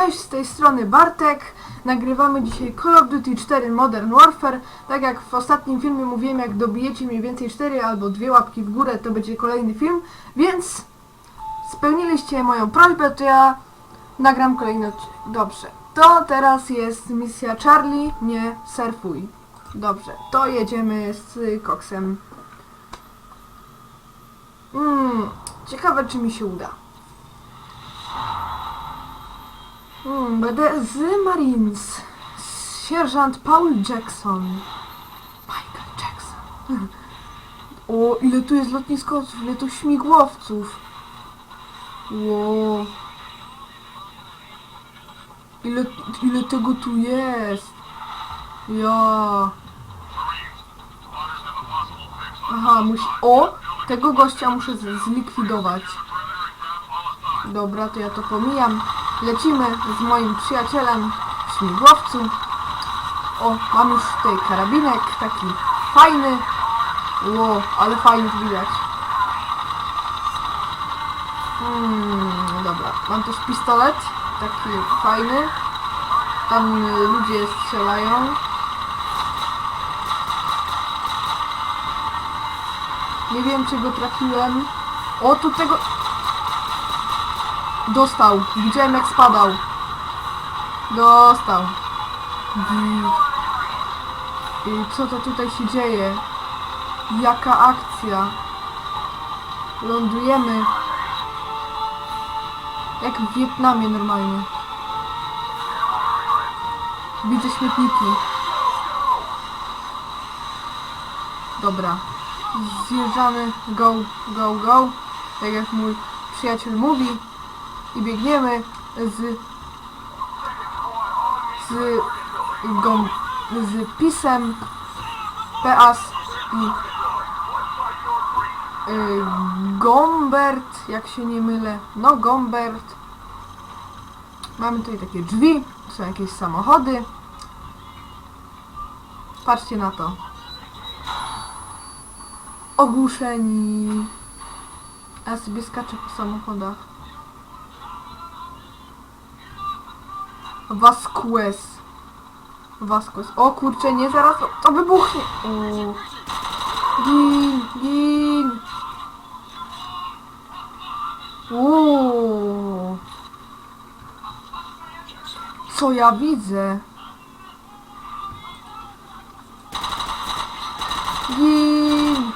Cześć, z tej strony Bartek. Nagrywamy dzisiaj Call of Duty 4 Modern Warfare. Tak jak w ostatnim filmie mówiłem, jak dobijecie mniej więcej 4 albo dwie łapki w górę, to będzie kolejny film. Więc spełniliście moją prośbę, to ja nagram kolejny odcinek. Dobrze. To teraz jest misja Charlie, nie surfuj. Dobrze, to jedziemy z koksem. Hmm, ciekawe czy mi się uda. Hmm, będę z Marines. Sierżant Paul Jackson. Michael Jackson. O, ile tu jest lotniskowców, ile tu śmigłowców. Ło. Ile, ile tego tu jest. Ja. Aha, musi... O! Tego gościa muszę zlikwidować. Dobra, to ja to pomijam. Lecimy z moim przyjacielem w śmigłowcu. O, mam już tutaj karabinek, taki fajny. Ło, ale fajnie widać. Hmm, dobra, mam też pistolet, taki fajny. Tam y, ludzie strzelają. Nie wiem, czy go trafiłem. O, tu tego... Dostał. Widziałem jak spadał. Dostał. I co to tutaj się dzieje? Jaka akcja? Lądujemy. Jak w Wietnamie normalnie. Widzę śmietniki. Dobra. Zjeżdżamy. Go, go, go. Tak jak mój przyjaciel mówi i biegniemy z z gom, z pisem Peas i y, Gombert, jak się nie mylę, no Gombert. Mamy tutaj takie drzwi, są jakieś samochody. Patrzcie na to. Ogłuszeni. A ja sobie skaczę po samochodach Vasquez. Vasquez. O kurczę, nie zaraz to, to wybuchnie. O. Gin, gin. O. Co ja widzę? Gin.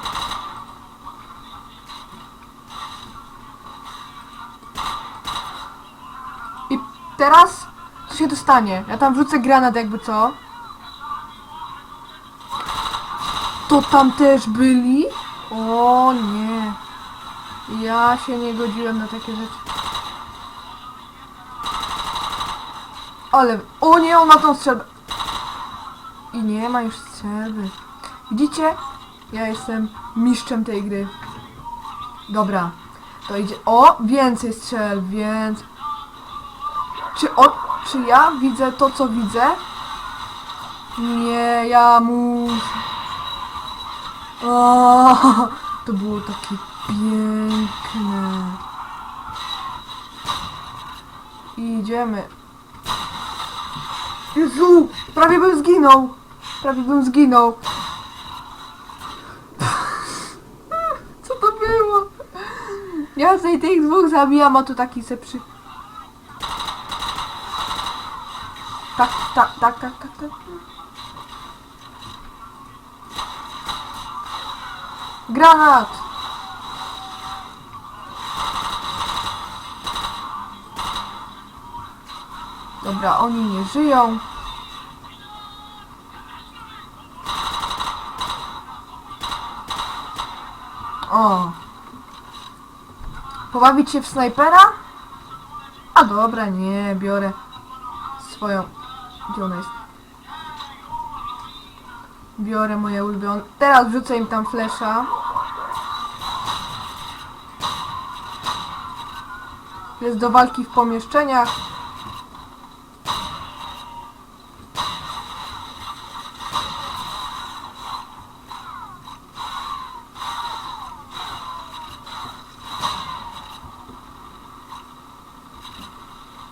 Teraz co się tu stanie? Ja tam wrzucę granat jakby co? To tam też byli? O nie. Ja się nie godziłem na takie rzeczy. Ale... O nie, on ma tą strzelbę. I nie ma już strzelby. Widzicie? Ja jestem mistrzem tej gry. Dobra. To idzie... O! Więcej strzel, więc... Czy on... Czy ja widzę to, co widzę? Nie, ja muszę... O, to było takie piękne. Idziemy. Jezu! Prawie bym zginął! Prawie bym zginął. Co to było? Ja tutaj tych dwóch zabijam, a tu taki se przy... Tak, tak, tak, tak, tak, tak. Granat! Dobra, oni nie żyją. O. Pobawić się w snajpera? A dobra, nie, biorę swoją... Gdzie ona jest? Biorę moje ulubione... Teraz wrzucę im tam flesza. Jest do walki w pomieszczeniach.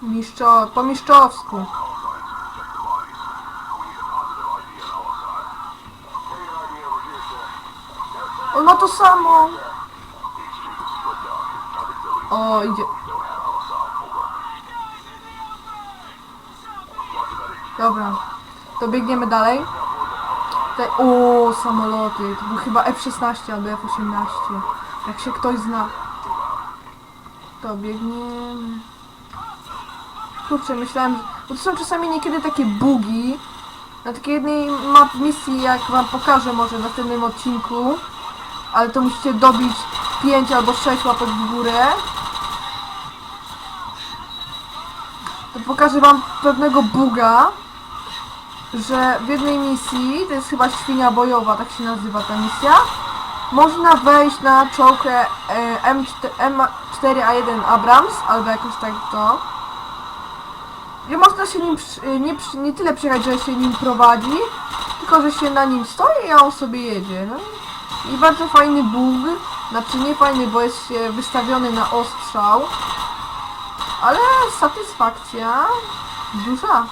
niż mieszczo, po mieszczowsku. Samo. O, idzie. Dobra, to biegniemy dalej. Tutaj, o, samoloty. To był chyba F-16 albo F-18. Jak się ktoś zna. To biegniemy. Kurczę, myślałem. Bo to są czasami niekiedy takie bugi. Na takiej jednej map misji, jak wam pokażę może w następnym odcinku. Ale to musicie dobić 5 albo 6 łapek w górę. To pokażę wam pewnego buga, że w jednej misji, to jest chyba świnia bojowa, tak się nazywa ta misja, można wejść na czołgę e, M4, M4A1 Abrams, albo jakoś tak to. I można się nim przy- nie, nie tyle przyjechać, że się nim prowadzi, tylko że się na nim stoi i on sobie jedzie. No. I bardzo fajny bug, znaczy nie fajny, bo jest się wystawiony na ostrzał, ale satysfakcja duża.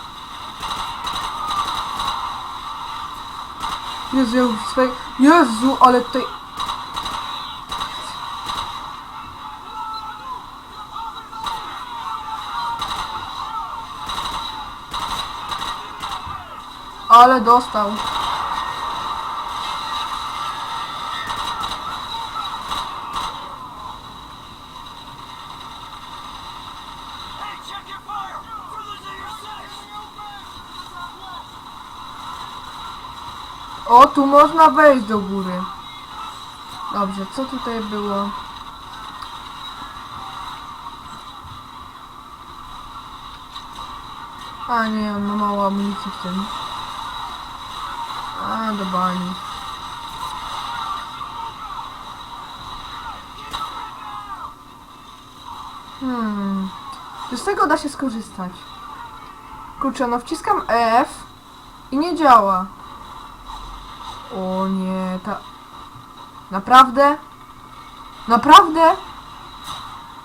Jezu, ja. Jezu, ale tutaj... Ale dostał. O, tu można wejść do góry. Dobrze, co tutaj było? A nie, ma mało amunicji w tym. A, do bani. Hmm. Czy z tego da się skorzystać? Kurczę, no wciskam F i nie działa. O nie, ta... Naprawdę? Naprawdę?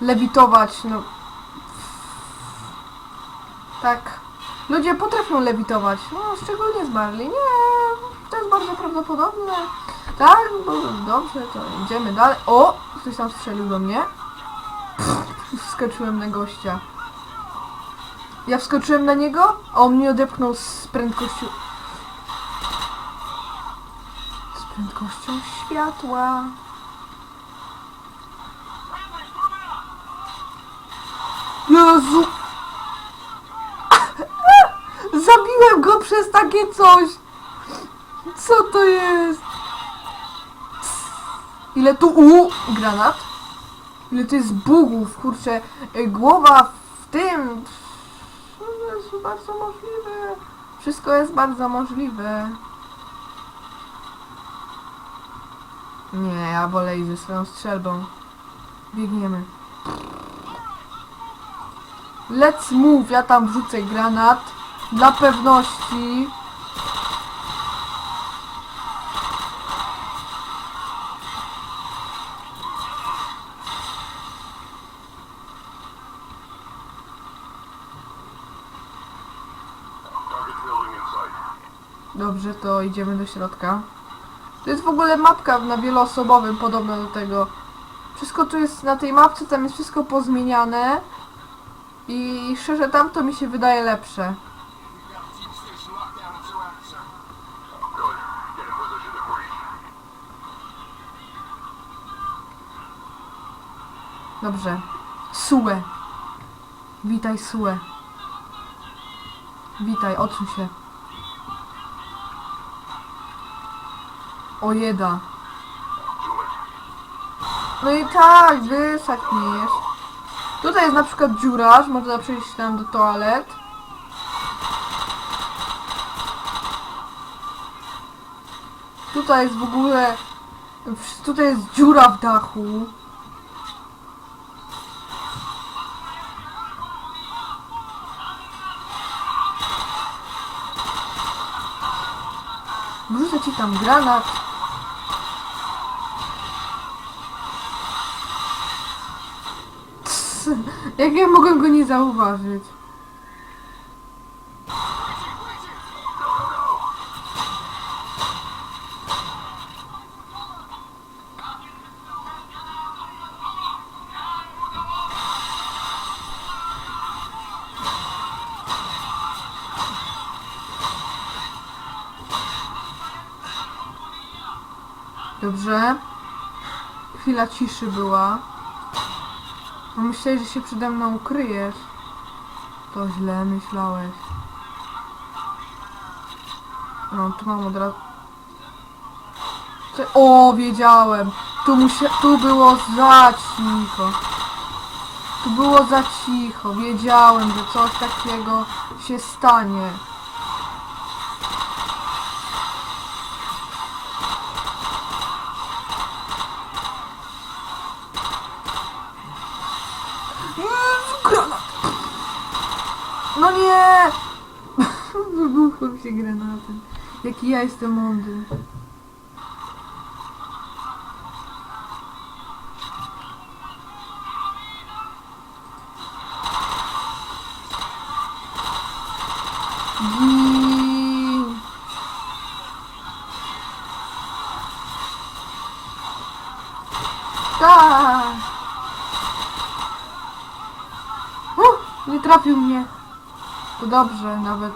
Lewitować, no... Tak. Ludzie potrafią lewitować. No, szczególnie zmarli. Nie, to jest bardzo prawdopodobne. Tak, bo dobrze, to idziemy dalej. O! Ktoś tam strzelił do mnie. Pff, Wskoczyłem na gościa. Ja wskoczyłem na niego, a on mnie odepchnął z prędkością... Z prędkością światła. Jezu! Zabiłem go przez takie coś! Co to jest? Ile tu... U! Granat? Ile to jest bugów, kurczę. Y, Głowa w tym... To jest bardzo możliwe. Wszystko jest bardzo możliwe. Nie, ja wolę iść ze swoją strzelbą. Biegniemy. Let's move, ja tam wrzucę granat. Dla pewności. Dobrze, to idziemy do środka. To jest w ogóle mapka na wieloosobowym, podobna do tego. Wszystko tu jest na tej mapce, tam jest wszystko pozmieniane. I szczerze, tamto mi się wydaje lepsze. Dobrze. Sue. Witaj, Sue. Witaj, odsuń się. Ojeda. No i tak, wysadź mnie jest. Tutaj jest na przykład dziura, że można przejść tam do toalet. Tutaj jest w ogóle... Tutaj jest dziura w dachu. Wrzucę ci tam granat. Jak ja mogłem go nie zauważyć? Dobrze. Chwila ciszy była. Myślałeś, że się przede mną ukryjesz. To źle myślałeś. No, tu mam od razu... O, wiedziałem! Tu, musia... tu było za cicho. Tu było za cicho. Wiedziałem, że coś takiego się stanie. No nie! Wybuchł się granatem. Jaki ja jestem mądry. Gin. Tak! Uh, nie trafił mnie. To dobrze nawet.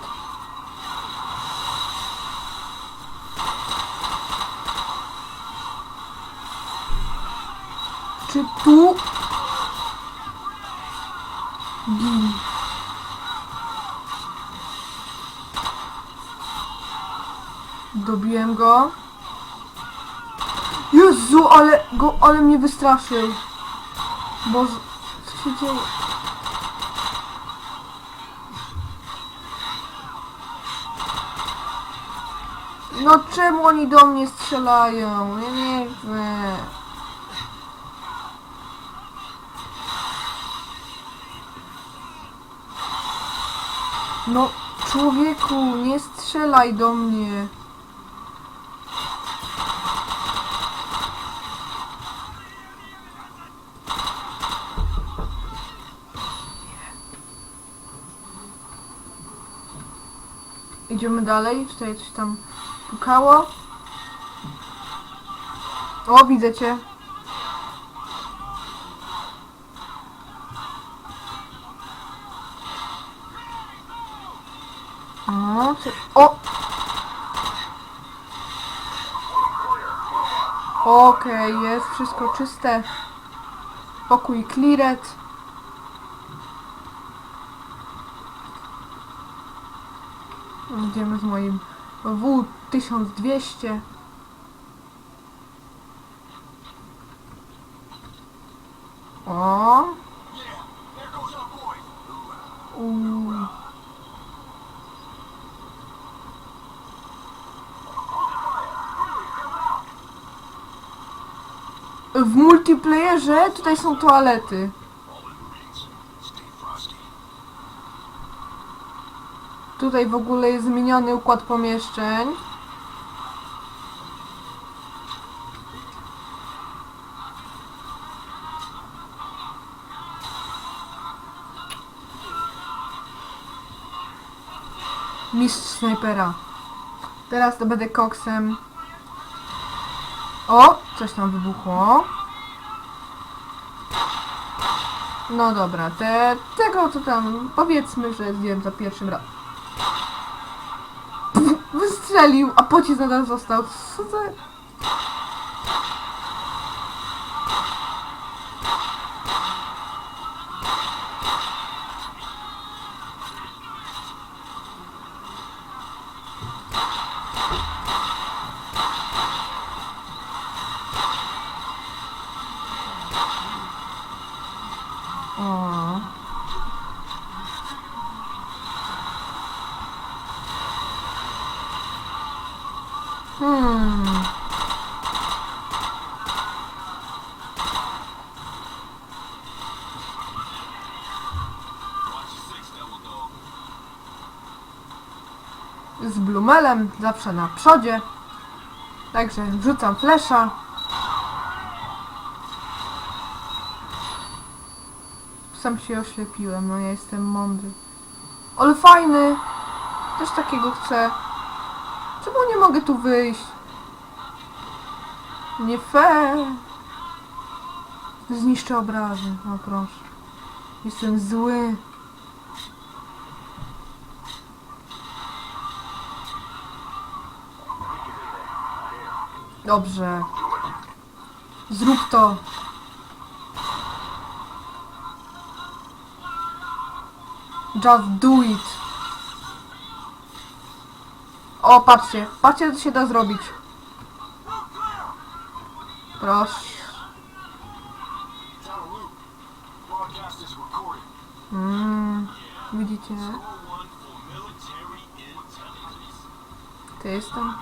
Czy tu... Gin. Dobiłem go. Jezu, ale go, ale mnie wystraszył. Boże, co się dzieje? No czemu oni do mnie strzelają? Ja nie wiem. No człowieku, nie strzelaj do mnie. Idziemy dalej. Tutaj coś tam pukało. O, widzę cię. O, co... o! Okej, jest wszystko czyste. Pokój cleared. Idziemy z moim W1200. O! U. W multiplayerze tutaj są toalety. Tutaj w ogóle jest zmieniony układ pomieszczeń. Mistrz snajpera. Teraz to będę koksem. O! Coś tam wybuchło. No dobra, te, tego co tam, powiedzmy, że zjem za pierwszym razem. Wystrzelił, a pocisk nadal został. Co za... O. Z Blumelem zawsze na przodzie. Także wrzucam flesza. Sam się oślepiłem, no ja jestem mądry. Ale fajny! Też takiego chcę. Czemu nie mogę tu wyjść? Nie fair. Zniszczę obrazy, no proszę. Jestem zły. Dobrze. Zrób to. Just do it. O, patrzcie. Patrzcie, co się da zrobić. Recorded. Mm, widzicie? To jestem.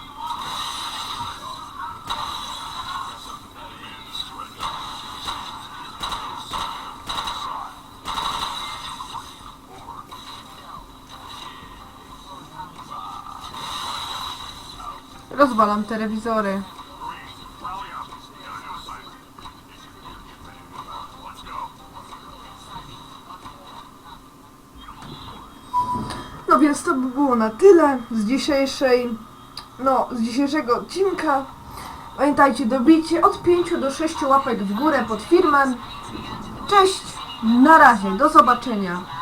Rozwalam telewizory. No więc to by było na tyle z dzisiejszej, no, z dzisiejszego odcinka. Pamiętajcie, dobijcie od 5 do 6 łapek w górę pod filmem. Cześć, na razie, do zobaczenia.